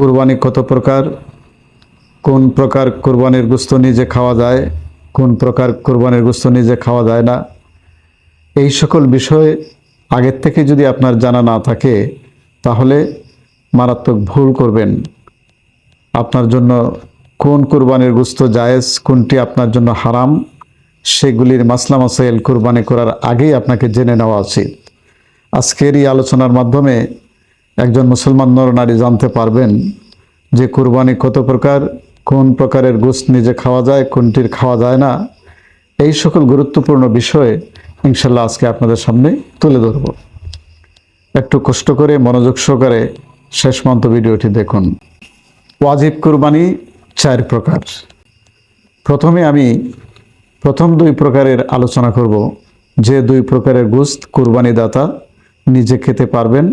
কুরবানি কত প্রকার? কোন প্রকার কুরবানির গুস্ত নিজে খাওয়া যায়? কোন প্রকার কুরবানির গুস্ত নিজে খাওয়া যায় না? এই সকল বিষয় আগের থেকে যদি আপনার জানা না থাকে, তাহলে মারাত্মক ভুল করবেন। আপনার জন্য কোন কুরবানির গুস্ত জায়েজ, কোনটি আপনার জন্য হারাম, সেগুলির মাসলা মাসাইল কুরবানি করার আগেই আপনাকে জেনে নেওয়া উচিত। আজকের এই আলোচনার মাধ্যমে একজন মুসলমান নরনারী জানতে পারবেন যে কুরবানি কত প্রকার, কোন প্রকারের গোস্ত নিজে খাওয়া যায়, কোনটির খাওয়া যায় না। এই সকল গুরুত্বপূর্ণ বিষয়ে ইনশাল্লাহ আজকে আপনাদের সামনে তুলে ধরব। একটু কষ্ট করে মনোযোগ সহকারে শেষ মন্ত ভিডিওটি দেখুন। ওয়াজিব কুরবানি চার প্রকার। প্রথমে আমি প্রথম দুই প্রকারের আলোচনা করব। যে দুই প্রকারের গোস্ত কুরবানি দাতা নিজে খেতে পারবেন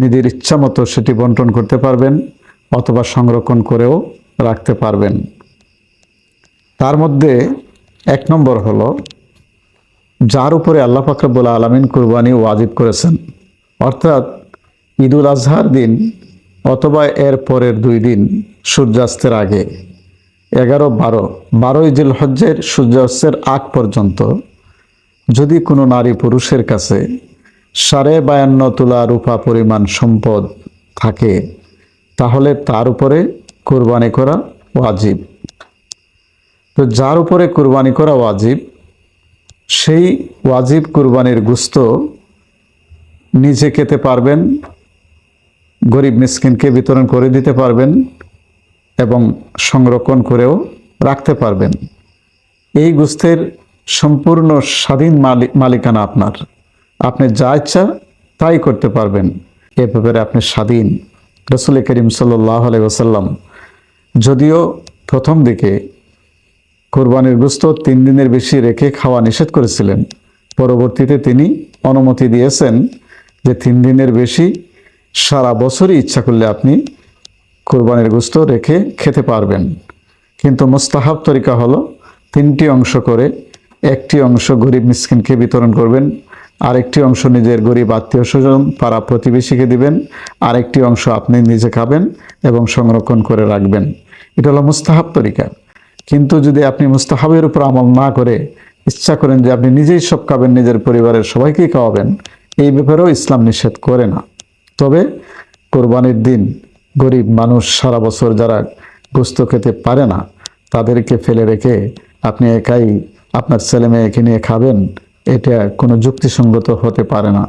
নিজের ইচ্ছা মতো সেটি বন্টন করতে পারবেন অথবা সংরক্ষণ করেও রাখতে পারবেন। তার মধ্যে এক নম্বর হলো, যার উপরে আল্লাহ ফাকরাবুল আলমিন কুরবানি ওয়াজিব করেছেন, অর্থাৎ ঈদুল আজহার দিন অথবা এর পরের দুই দিন সূর্যাস্তের আগে এগারো বারো বারোই জিল হজ্জের সূর্যাস্তের আগ পর্যন্ত যদি কোনো নারী পুরুষের কাছে সাড়ে বায়ান্ন তুলা রূপা পরিমাণ সম্পদ থাকে, তাহলে তার উপরে কোরবানি করা ওয়াজিব। তো যার উপরে কোরবানি করা ওয়াজিব, সেই ওয়াজিব কুরবানির গুস্ত নিজে খেতে পারবেন, গরিব মিসকিনকে বিতরণ করে দিতে পারবেন এবং সংরক্ষণ করেও রাখতে পারবেন। এই গুস্তের সম্পূর্ণ স্বাধীন মালিক মালিকানা আপনার। আপনি যা ইচ্ছা তাই করতে পারবেন। এ ব্যাপারে আপনি স্বাধীন। রসুল করিম সাল্লাহ আলাই ওসাল্লাম যদিও প্রথম দিকে কোরবানির গুস্ত তিন দিনের বেশি রেখে খাওয়া নিষেধ করেছিলেন, পরবর্তীতে তিনি অনুমতি দিয়েছেন যে তিন দিনের বেশি সারা বছরই ইচ্ছা করলে আপনি কোরবানির গুস্ত রেখে খেতে পারবেন। কিন্তু মোস্তাহাব তরিকা হলো তিনটি অংশ করে একটি অংশ গরিব মিসকিনকে বিতরণ করবেন আরেকটি অংশ নিজের গরিব আত্মীয় স্বজন পাড়া প্রতিবেশীকে দিবেন, আরেকটি অংশ আপনি নিজে খাবেন এবং সংরক্ষণ করে রাখবেন। এটা হলো মুস্তাহাব তরিকা। কিন্তু যদি আপনি মুস্তাহাবের উপর আমল না করে, ইচ্ছা করেন যে আপনি নিজেই সব খাবেন, নিজের পরিবারের সবাইকেই খাওয়াবেন, এই ব্যাপারেও ইসলাম নিষেধ করে না। তবে কোরবানির দিন গরিব মানুষ সারা বছর যারা গোস্ত খেতে পারে না, তাদেরকে ফেলে রেখে আপনি একাই আপনার ছেলে মেয়েকে নিয়ে খাবেন এটা কোনো যুক্তিসঙ্গত হতে পারে না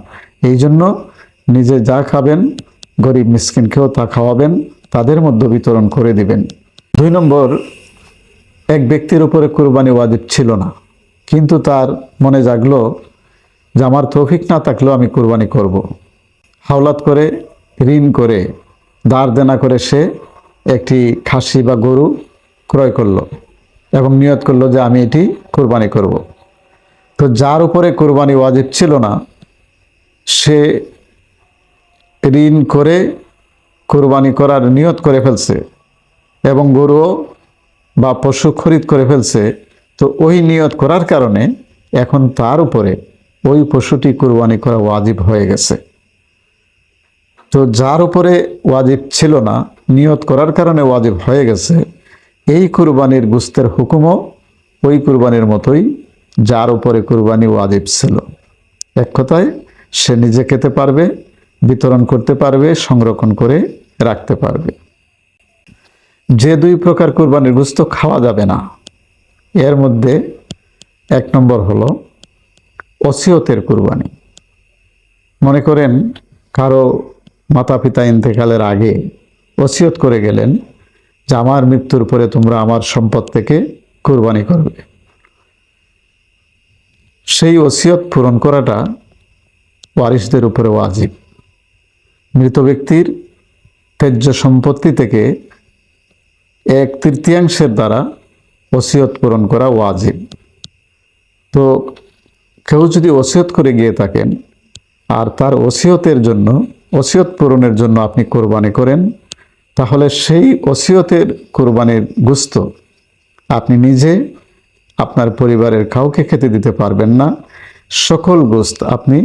এই জন্য নিজে যা খাবেন, গরিব মিসকিনকেও তা খাওয়াবেন, তাদের মধ্যে বিতরণ করে দিবেন দুই নম্বর, এক ব্যক্তির উপরে কোরবানি ওয়াজিব ছিল না, কিন্তু তার মনে জাগলো যে আমার তৌফিক না থাকলেও আমি কোরবানি করব। হাওলাত করে, ঋণ করে দাঁড় দেনা করে সে একটি খাসি বা গরু ক্রয় করল এবং নিয়ত করল যে আমি এটি কোরবানি করব। তো যার উপরে কোরবানি ওয়াজিব ছিল না, সে ঋণ করে কোরবানি করার নিয়ত করে ফেলছে এবং গরুও বা পশু খরিদ করে ফেলছে, তো ওই নিয়ত করার কারণে এখন তার উপরে ওই পশুটি কুরবানি করা ওয়াজিব হয়ে গেছে। তো যার উপরে ওয়াজিব ছিল না, নিয়ত করার কারণে ওয়াজিব হয়ে গেছে, এই কুরবানির গুস্তের হুকুমও ওই কুরবানির মতোই যার উপরে কুরবানি ওয়াজিব ছিল। এক কথায়, সে নিজে খেতে পারবে, বিতরণ করতে পারবে, সংরক্ষণ করে রাখতে পারবে। যে দুই প্রকার কুরবানির গুস্ত খাওয়া যাবে না, এর মধ্যে এক নম্বর হলো অসিয়তের কুরবানি। মনে করেন, কারও মাতা পিতা ইন্তেকালের আগে ওসিয়ত করে গেলেন যে, আমার মৃত্যুর পরে তোমরা আমার সম্পদ থেকে কুরবানি করবে। সেই ওসিয়ত পূরণ করাটা ওয়ারিসদের উপরে ওয়াজিব। মৃত ব্যক্তির তেজ্য সম্পত্তি থেকে এক তৃতীয়াংশের দ্বারা ওসিয়ত পূরণ করা ওয়াজিব। তো কেউ যদি ওসিয়ত করে গিয়ে থাকেন, আর তার ওসিয়তের জন্য, ওসিয়ত পূরণের জন্য আপনি কোরবানি করেন, তাহলে সেই ওসিয়তের কোরবানির গুস্ত আপনি নিজে আপনার পরিবারের কাউকে খেতে দিতে পারবেন না। সকল গোস্ত আপনি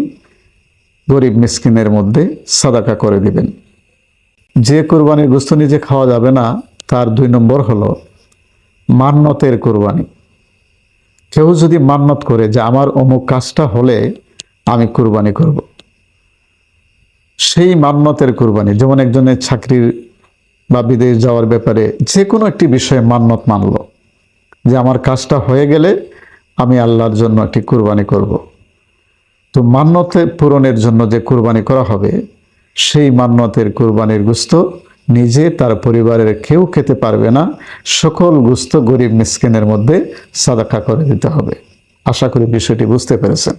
গরিব মিসকিনের মধ্যে সাদাকা করে দিবেন। যে কোরবানির গোস্ত নিজে খাওয়া যাবে না, তার দুই নম্বর হলো মান্নতের কোরবানি। কেউ যদি মান্নত করে যে আমার অমুক কাজটা হলে আমি কোরবানি করব। সেই মান্নতের কোরবানি, যেমন একজনের চাকরির বা বিদেশ যাওয়ার ব্যাপারে যে কোনো একটি বিষয়ে মান্নত মানলো। যে আমার কাজটা হয়ে গেলে আমি আল্লাহর জন্য একটি কুরবানি করব। তো মান্যতে পূরণের জন্য যে কুরবানি করা হবে, সেই মান্যতের কুরবানির গুস্ত নিজে তার পরিবারের কেউ খেতে পারবে না। সকল গুস্ত গরিব মিসকিনের মধ্যে সাদাকা করে দিতে হবে। আশা করি বিষয়টি বুঝতে পেরেছেন।